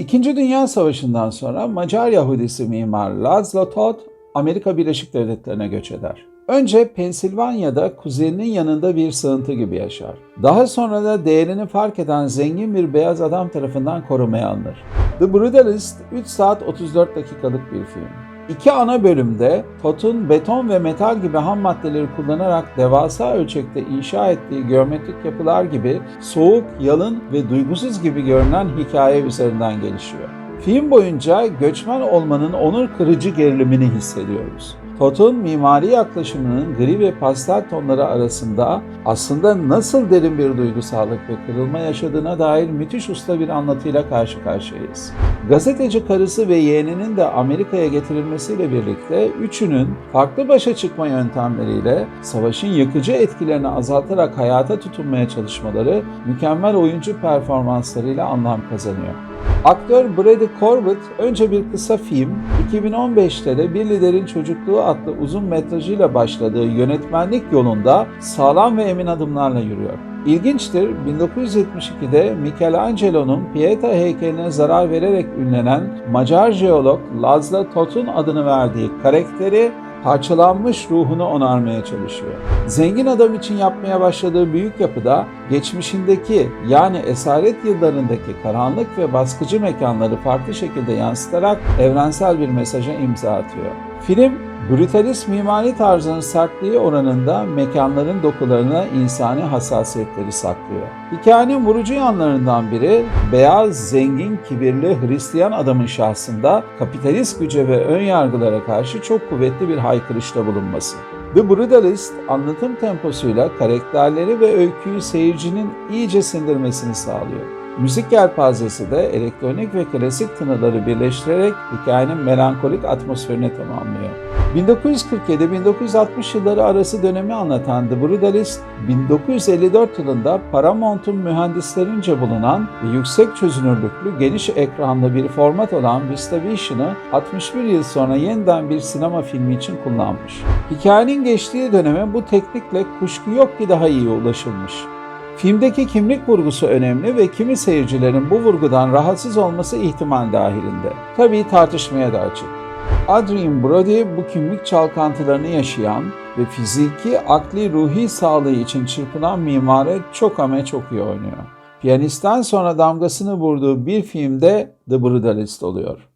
İkinci Dünya Savaşı'ndan sonra Macar Yahudisi mimar Laszlo Toth Amerika Birleşik Devletleri'ne göç eder. Önce Pensilvanya'da kuzeninin yanında bir sığıntı gibi yaşar. Daha sonra da değerini fark eden zengin bir beyaz adam tarafından korumaya alınır. The Brutalist 3 saat 34 dakikalık bir film. İki ana bölümde Toth'un beton ve metal gibi ham maddeleri kullanarak devasa ölçekte inşa ettiği geometrik yapılar gibi soğuk, yalın ve duygusuz gibi görünen hikaye üzerinden gelişiyor. Film boyunca göçmen olmanın onur kırıcı gerilimini hissediyoruz. Toth'un mimari yaklaşımının gri ve pastel tonları arasında aslında nasıl derin bir duygusallık ve kırılma yaşadığına dair müthiş usta bir anlatıyla karşı karşıyayız. Gazeteci karısı ve yeğeninin de Amerika'ya getirilmesiyle birlikte üçünün farklı başa çıkma yöntemleriyle savaşın yıkıcı etkilerini azaltarak hayata tutunmaya çalışmaları mükemmel oyuncu performanslarıyla anlam kazanıyor. Aktör Brady Corbett önce bir kısa film, 2015'te de Bir Liderin Çocukluğu adlı uzun metrajıyla başladığı yönetmenlik yolunda sağlam ve emin adımlarla yürüyor. İlginçtir, 1972'de Michelangelo'nun Pieta heykeline zarar vererek ünlenen Macar jeolog Laszlo Toth'un adını verdiği karakteri parçalanmış ruhunu onarmaya çalışıyor. Zengin adam için yapmaya başladığı büyük yapıda geçmişindeki yani esaret yıllarındaki karanlık ve baskıcı mekanları farklı şekilde yansıtarak evrensel bir mesaja imza atıyor. Film Brutalist mimari tarzının sertliği oranında mekanların dokularına insani hassasiyetleri saklıyor. Hikayenin vurucu yanlarından biri beyaz, zengin, kibirli Hristiyan adamın şahsında kapitalist güce ve ön yargılara karşı çok kuvvetli bir haykırışta bulunması. The Brutalist anlatım temposuyla karakterleri ve öyküyü seyircinin iyice sindirmesini sağlıyor. Müzik yelpazesi de elektronik ve klasik tınıları birleştirerek hikayenin melankolik atmosferini tamamlıyor. 1947-1960 yılları arası dönemi anlatan The Brutalist, 1954 yılında Paramount'un mühendislerince bulunan ve yüksek çözünürlüklü geniş ekranlı bir format olan VistaVision'ı 61 yıl sonra yeniden bir sinema filmi için kullanmış. Hikayenin geçtiği döneme bu teknikle kuşku yok ki daha iyi ulaşılmış. Filmdeki kimlik vurgusu önemli ve kimi seyircilerin bu vurgudan rahatsız olması ihtimal dahilinde. Tabii tartışmaya da açık. Adrien Brody bu kimlik çalkantılarını yaşayan ve fiziki, akli, ruhi sağlığı için çırpınan mimarı çok ama çok iyi oynuyor. Piyanisten sonra damgasını vurduğu bir filmde The Brutalist oluyor.